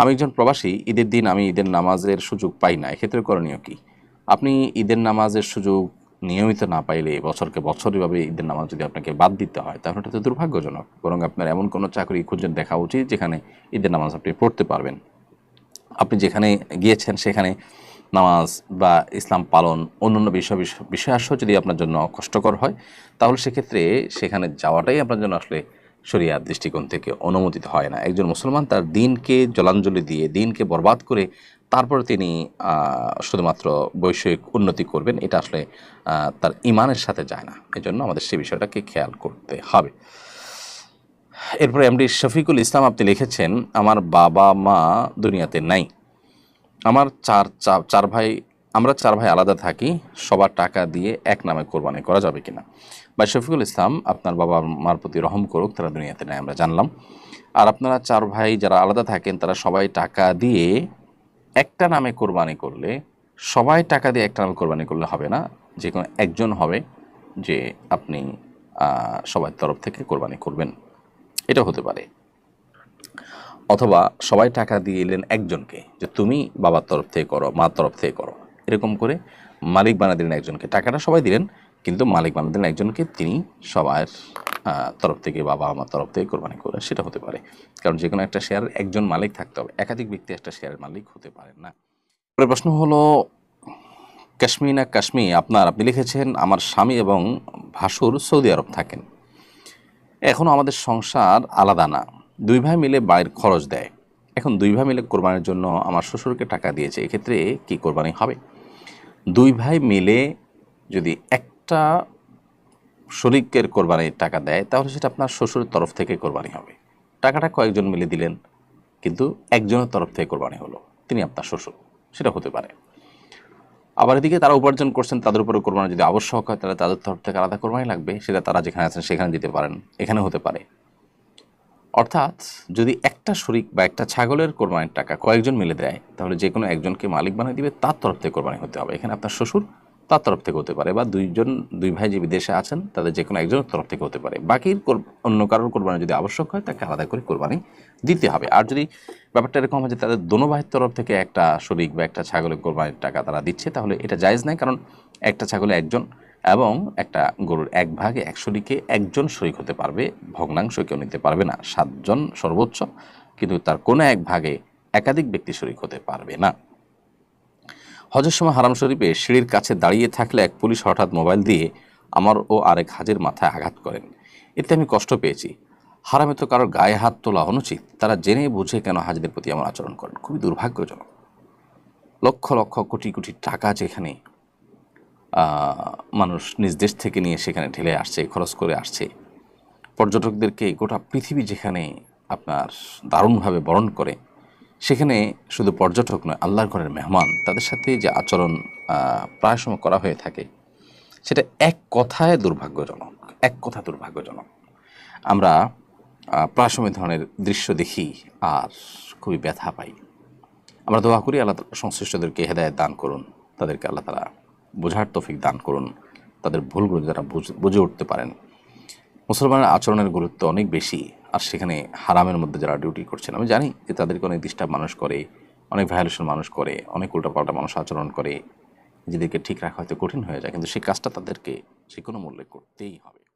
আমি একজন প্রবাসী, ঈদের দিন আমি ঈদের নামাজের সুযোগ পাই না, এক্ষেত্রে করণীয় কি? আপনি ঈদের নামাজের সুযোগ নিয়মিত না পাইলে বছরকে বছর এভাবে ঈদের নামাজ যদি আপনাকে বাদ দিতে হয়, তাহলে এটা তো দুর্ভাগ্যজনক। বরং আপনার এমন কোনো চাকরি খুঁজে দেখা উচিত যেখানে ঈদের নামাজ আপনি পড়তে পারবেন। আপনি যেখানে গিয়েছেন সেখানে নামাজ বা ইসলাম পালন, অন্যান্য বিষয় বিষয়- বিষয়ার্শ যদি আপনার জন্য কষ্টকর হয়, তাহলে সেক্ষেত্রে সেখানে যাওয়াটাই আপনার জন্য আসলে শরিয়ার দৃষ্টিকোণ থেকে অনুমোদিত হয় না। একজন মুসলমান তার দিনকে জলাঞ্জলি দিয়ে, দিনকে বরবাদ করে তারপরে তিনি শুধুমাত্র বৈষয়িক উন্নতি করবেন, এটা আসলে তার ইমানের সাথে যায় না। এজন্য আমাদের সেই বিষয়টাকে খেয়াল করতে হবে। এরপরে এমডি শফিকুল ইসলাম আপনি লিখেছেন, আমার বাবা মা দুনিয়াতে নাই। আমার চার চার ভাই আমরা চার ভাই আলাদা থাকি, সবার টাকা দিয়ে এক নামে কোরবানি করা যাবে কিনা। ভাই শফিকুল ইসলাম, আপনার বাবা মার প্রতি রহম করুক, তারা দুনিয়াতে নেই, আমরা জানলাম। আর আপনারা চার ভাই যারা আলাদা থাকেন, তারা সবাই টাকা দিয়ে একটা নামে কোরবানি করলে, সবাই টাকা দিয়ে একটা নামে কোরবানি করলে হবে না, যে কোনো একজন হবে যে আপনি সবার তরফ থেকে কোরবানি করবেন। এটা হতে পারে। অথবা সবাই টাকা দিয়ে এলেন একজনকে, যে তুমি বাবার তরফ থেকে করো, মার তরফ থেকে করো। এরকম করে মালিক বানা দিলেন একজনকে। টাকাটা সবাই দিলেন, কিন্তু মালিক বানা দিলেন একজনকে তিনি সবার তরফ থেকে, বাবা আমার তরফ থেকে কোরবানি করে, সেটা হতে পারে। কারণ যে কোনো একটা শেয়ার একজন মালিক থাকতে হবে। একাধিক ব্যক্তি একটা শেয়ারের মালিক হতে পারেন না। প্রশ্ন হলো, কাশ্মীর না কাশ্মীর? আপনার, আপনি লিখেছেন, আমার স্বামী এবং ভাসুর সৌদি আরব থাকেন। এখনও আমাদের সংসার আলাদা না। দুই ভাই মিলে বাইর খরচ দেয়। এখন দুই ভাই মিলে কোরবানির জন্য আমার শ্বশুরকে টাকা দিয়েছে। এক্ষেত্রে কি কোরবানি হবে? দুই ভাই মিলে যদি একটা শরিকের কোরবানির টাকা দেয়, তাহলে সেটা আপনার শ্বশুরের তরফ থেকে কোরবানি হবে। টাকাটা কয়েকজন মিলে দিলেন, কিন্তু একজনের তরফ থেকে কোরবানি হলো। তিনি আপনার শ্বশুর, সেটা হতে পারে। আবার এদিকে তারা উপার্জন করছেন, তাদের উপরে কোরবানি যদি আবশ্যক হয়, তাহলে তাদের তরফ থেকে আলাদা কোরবানি লাগবে, সেটা তারা যেখানে আছেন সেখানে দিতে পারেন, এখানে হতে পারে। অর্থাৎ যদি একটা শরিক বা একটা ছাগলের কোরবানির টাকা কয়েকজন মিলে দেয়, তাহলে যে কোনো একজনকে মালিক বানিয়ে দিবে, তার তরফ থেকে কোরবানি হতে হবে। এখানে আপনার শ্বশুর তার তরফ থেকে হতে পারে বা দুইজন, দুই ভাই যে বিদেশে আছেন, তাদের যে কোনো একজনের তরফ থেকে হতে পারে। বাকির কোর- অন্য কারোর কোরবানি যদি আবশ্যক হয়, তাকে আলাদা করে কোরবানি দিতে হবে। আর যদি ব্যাপারটা এরকম হয় যে তাদের দোনো ভাইয়ের তরফ থেকে একটা শরিক বা একটা ছাগলের কোরবানির টাকা তারা দিচ্ছে, তাহলে এটা জায়েজ নাই। কারণ একটা ছাগলে একজন এবং একটা গরুর এক ভাগে এক শরিকে একজন শরিক হতে পারবে, ভগ্নাংশ কেউ নিতে পারবে না, সাতজন সর্বোচ্চ, কিন্তু তার কোনো এক ভাগে একাধিক ব্যক্তি শরিক হতে পারবে না। হজের সময় হারাম শরীফে সিঁড়ির কাছে দাঁড়িয়ে থাকলে এক পুলিশ হঠাৎ মোবাইল দিয়ে আমার ও আরেক হাজের মাথায় আঘাত করেন। এতে আমি কষ্ট পেয়েছি। হারামে তো কারোর গায়ে হাত তোলা অনুচিত, তারা জেনে বুঝে কেন হাজিদের প্রতি আমার আচরণ করেন। খুবই দুর্ভাগ্যজনক। লক্ষ লক্ষ কোটি কোটি টাকা যেখানে মানুষ নিজ দেশ থেকে নিয়ে সেখানে ঢেলে আসছে, খরচ করে আসছে। পর্যটকদেরকে গোটা পৃথিবী যেখানে আপনার দারুণভাবে বরণ করে, সেখানে শুধু পর্যটক নয়, আল্লাহর ঘরের মেহমান, তাদের সাথে যে আচরণ প্রায় সময় করা হয়ে থাকে, সেটা এক কথায় দুর্ভাগ্যজনক, এক কথা দুর্ভাগ্যজনক। আমরা প্রায় সময় ধরনের দৃশ্য দেখি আর খুবই ব্যথা পাই। আমরা দোয়া করি আল্লাহ সংশ্লিষ্টদেরকে হেদায়ত দান করুন, তাদেরকে আল্লাহ তারা বোঝার তফিক দান করুন। তাদের ভুলগুলো যারা বুঝ- উঠতে পারেন। মুসলমানের আচরণের গুরুত্ব অনেক বেশি, আর সেখানে হারামের মধ্যে যারা ডিউটি করছেন, আমি জানি যে তাদেরকে অনেক ডিস্টার্ব মানুষ করে, অনেক ভায়োলেশন মানুষ করে, অনেক উল্টাপাল্টা মানুষ আচরণ করে। নিজেদেরকে ঠিক রাখা হয়তো কঠিন হয়ে যায়, কিন্তু সেই কাজটা তাদেরকে যে কোনো মূল্যে করতেই হবে।